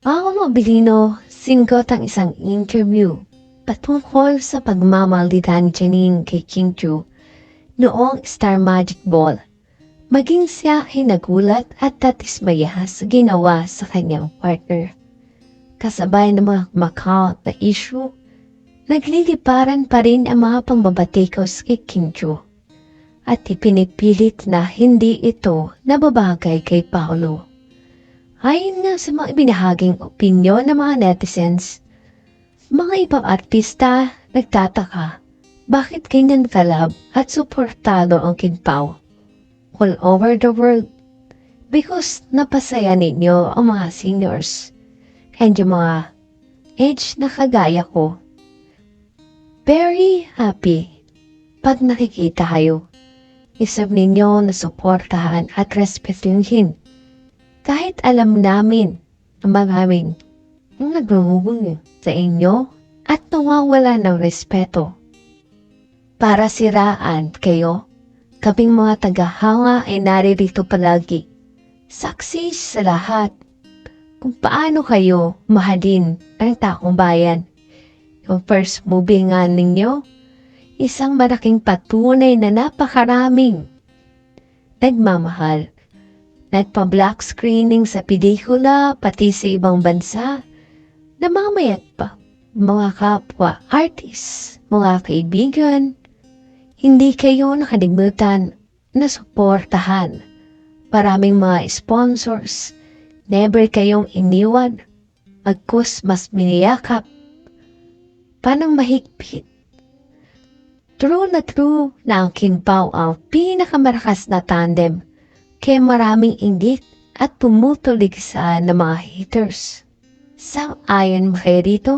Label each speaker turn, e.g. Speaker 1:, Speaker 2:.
Speaker 1: Paolo Abilino, singgot ang isang interview patungkol sa pagmamalita ni Janine kay King Chu noong Star Magic Ball. Maging siya ay nagulat at tatismaya sa ginawa sa kanyang partner. Kasabay ng mga Macau na issue, nagliliparan pa rin ang mga pambabatikos kay King Chu at ipinipilit na hindi ito nababagay kay Paolo. Ayon nga sa mga ibinahaging opinyon ng mga netizens, mga ibang artista nagtataka bakit ganyan kalab at suportado ang King Pao all over the world because napasaya ninyo ang mga seniors and yung mga age na kagaya ko. Very happy pag nakikita kayo. Isang ninyo na suportahan at respetuhin kahit alam namin ang maraming nagrumugungi sa inyo at nawawala ng respeto. Para siraan kayo, kaming mga tagahanga ay naririto palagi. Saksi sa lahat kung paano kayo mahalin ang taong bayan. Yung first movie nga ninyo, isang malaking patunay na napakaraming nagmamahal Nagpa-black screening sa pelikula, pati sa ibang bansa. Namamayat pa. Mga kapwa, artists, mga kaibigan. Hindi kayo nakalimutan na suportahan. Maraming mga sponsors. Never kayong iniwan. Agkus mas miniyakap. Panang mahigpit. True na true na ang King Pao ang pinakamarakas na tandem kaya maraming inggit at tumutulig sa ng mga haters. Sang ayon mo rito?